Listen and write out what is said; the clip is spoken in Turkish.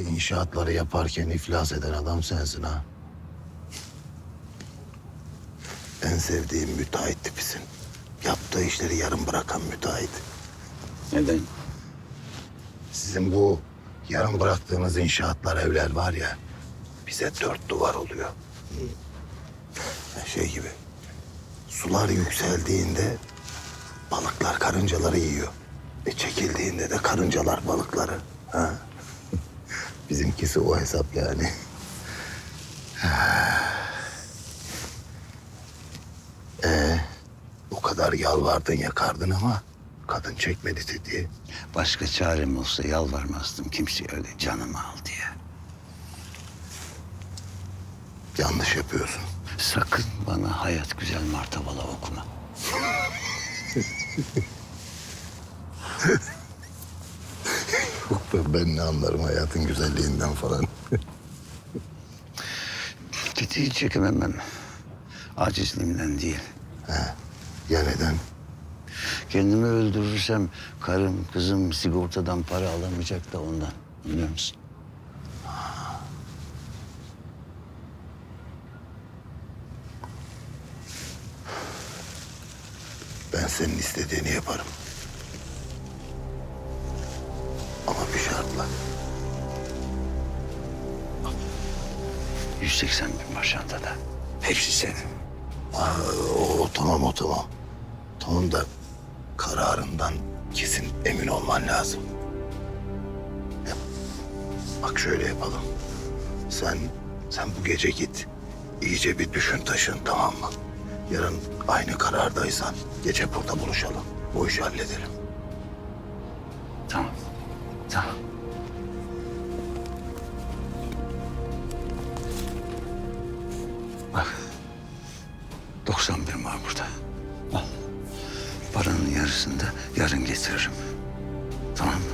inşaatları yaparken iflas eden adam sensin ha. En sevdiğim müteahhit tipisin. Yaptığı işleri yarım bırakan müteahhit. Neden? Sizin bu yarım bıraktığınız inşaatlar, evler var ya... ...bize dört duvar oluyor. Şey gibi. Sular yükseldiğinde balıklar karıncaları yiyor. E çekildiğinde de karıncalar balıkları. Ha? Bizimkisi o hesap yani. Ee, o kadar yalvardın yakardın ama kadın çekmedi tetiği. Başka çarem olsa yalvarmazdım kimseye öyle canımı al diye. Yanlış yapıyorsun. Sakın bana hayat güzel martavala okuma. Yok be ben ne anlarım hayatın güzelliğinden falan. Tetiği çekememem. Acizliğimden değil. ya neden? Kendimi öldürürsem karım, kızım sigortadan para alamayacak da ondan. Anlıyor musun? Ben senin istediğini yaparım. Ama bir şartla. 180 bin var çantada. Hepsi senin. Aa, o, o tamam o tamam. Tamam da kararından kesin emin olman lazım. Bak şöyle yapalım. Sen sen bu gece git. İyice bir düşün taşın tamam mı? Yarın aynı karardaysan gece burada buluşalım. Bu işi halledelim. Tamam. Tamam. Bak. 90 bin var burada. Al. Paranın yarısını da yarın getiririm. Tamam mı?